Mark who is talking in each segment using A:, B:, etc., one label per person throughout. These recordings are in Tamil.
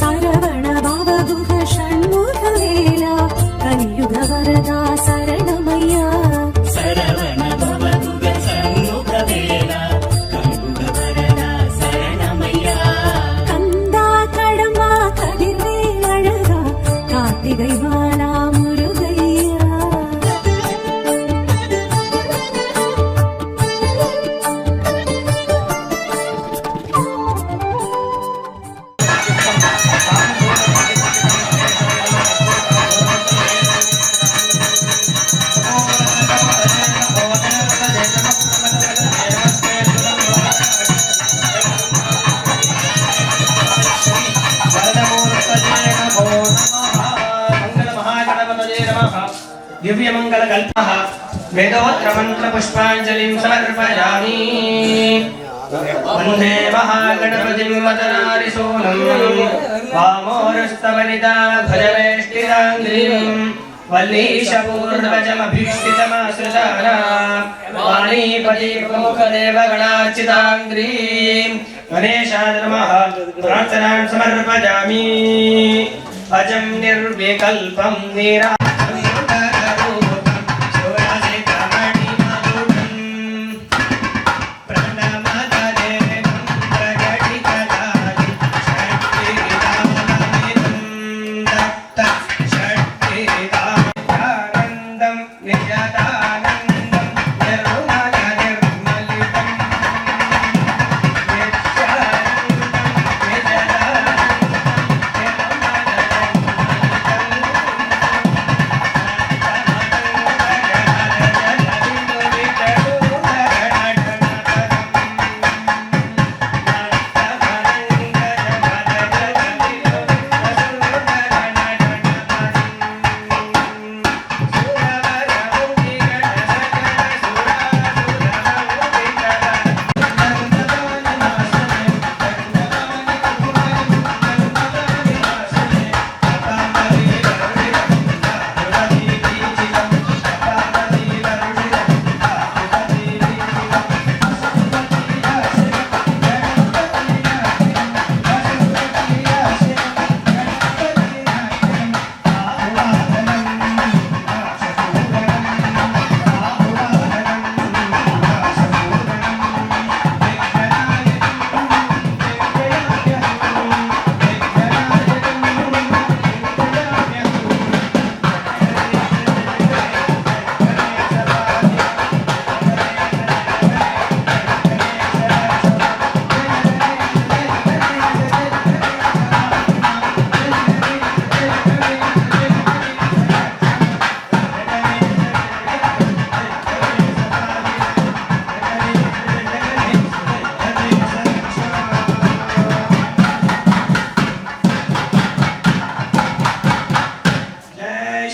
A: சரவண பவகுக ஷண்முகவேலா கலியுக வரதா சரணமையா.
B: சரவண பவதுக சண்முகவேலா கண்புக வரதா சரணமையா.
A: கந்தா கடம்பா கதிர்வேல் அழகா கார்த்திகை வாலா
C: జయమంగళకల్ప వేదోత్రమంత్ర పుష్పాంజలిం సమర్పయామి. వందే మహాగణపతిం వదనారిశూలం వామోరస్తవనితా భజవేష్టిరాంగ్రీం వల్లీశపూర్వజమభీష్టితమాశ్రుతానా వాణీపతి ప్రముఖదేవగణార్చితాంగ్రీం గణేశాయ నమః. ప్రార్థనాం సమర్పయామి అజం నిర్వికల్పం నిరా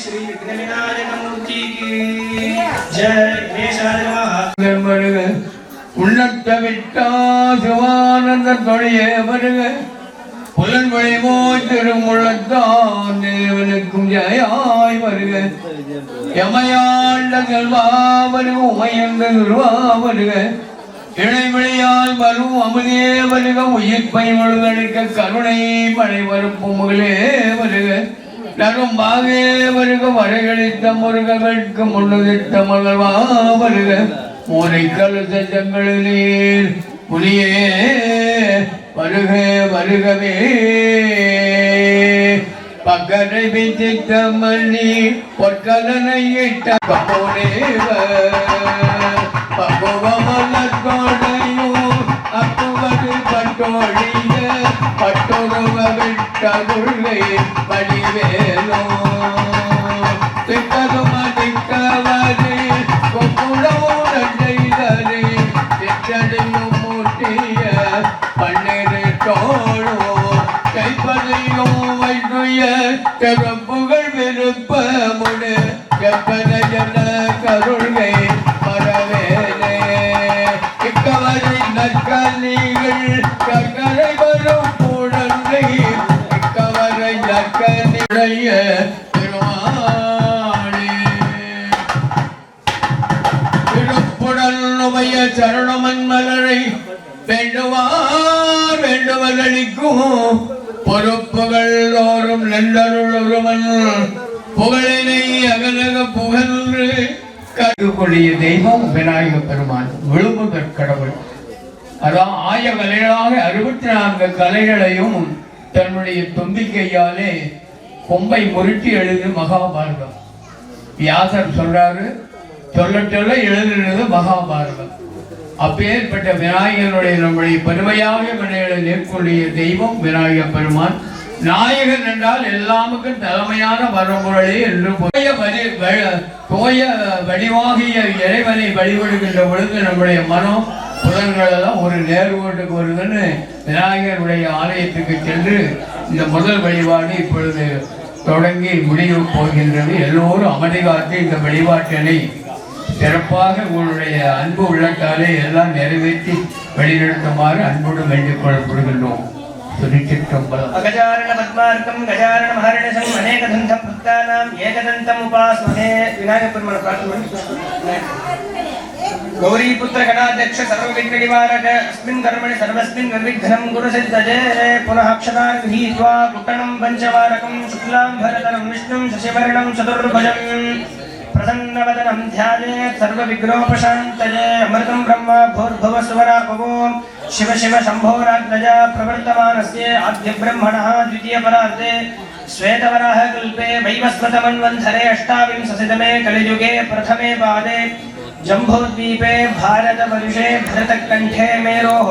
C: ஸ்ரீ விநாயகமூர்த்திக்கு ஜெய
D: விக்னேஸ்வரமாக உள்ளத்த விட்டா சிவானந்த தொழிய வருக புலன்மொழி திருமுழத்தான் தேவனுக்கும் ஜயாய் வருக எமையாண்ட கல்வா வருக உமையந்த துருவா வருக இடைவெளியால் வரும் அமுதே வருக உயிர் பயன் கருணை மழை வரும் பொம்முகளே வருக தரும் பாவே வருக வரைகளித்த முருகர்களுக்கு முன்னுதித்த மலர்வா வருக. மூரை கழுத செங்கலில் புலியே வருக வருகவே. பக்கரை வித்தித்த மல்லி பொற்கலனை இட்ட கம்போனேவர் விட்டகுள்ளை வடிவேலோ திட்டதும் திக்கவரே கொப்புடமுடன் செய்தரே திட்டடியும் மூட்டிய பன்னிரு தோழோ கைப்பதையும் வைத்துய கருப்புகள் விருப்பமுடு எப்பன ஜன கருள்கை பரவேலே இக்கவரை நற்கனிகள் கக்கரை சரணமன் மலரை வேண்டுவார் வேண்டுவல் அளிக்கும் பொறுப்புகள் தோறும் நல்லருள் புகழினை அகலக புகழ்ந்து கருக்கூடிய தெய்வம் விநாயக பெருமான் விழுமுதற் கடவுள். அதான் ஆய கலைகளாக அறுபத்தி நான்கு கலைகளையும் தன்னுடைய தும்பிக்கையாலே கொம்பை முருட்டி எழுது மகாபாரதம். வியாசர் சொல்றாரு சொல்ல சொல்ல எழுதுனது மகாபாரதம். அப்பேற்பட்ட விநாயகனுடைய நம்முடைய பெருமையாக வினைகளை மேற்கொள்ளிய தெய்வம் விநாயக பெருமான். நாயகன் என்றால் எல்லாமுக்கும் தலைமையான வரம்பொருளே என்று தோய வரி வ- தோய வடிவாகிய இறைவனை வழிபடுகின்ற பொழுது நம்முடைய மனம் புலன்கள் எல்லாம் ஒரு நேர்கோட்டுக்கு வருதுன்னு விநாயகருடைய ஆலயத்துக்கு சென்று இந்த முதல் வழிபாடு இப்பொழுது தொடங்கி முடிவு போகின்றது. எல்லோரும் அமைதி காத்து இந்த வழிபாட்டினை சிறப்பாக உங்களுடைய அன்பு உள்ளத்தாலே எல்லாம் நிறைவேற்றி வழிநடத்துமாறு அன்புடன் வேண்டிக் கொள்ளப்படுகின்றோம்
C: அகஜாரண பத்மார்க்கம் கஜாரண மகரணசம் அநேகதந்தம் புத்தானாம் ஏகதந்தம் உபாஸ்மதே प्रसन्नवदनं ध्यायेत् सर्वविघ्नोपशान्तये अमृतं ब्रह्म भूर्भुवस्वरापवो शिव शिव शम्भोराग्रजा प्रवर्तमानस्य आद्यब्रह्मणः द्वितीयपरार्धे श्वेतवराह कल्पे वैवस्वतमन्वन्धरे अष्टाविंशतितमे कलियुगे प्रथमे पादे जम्बूद्वीपे भारतवर्षे भरतकण्ठे मेरोः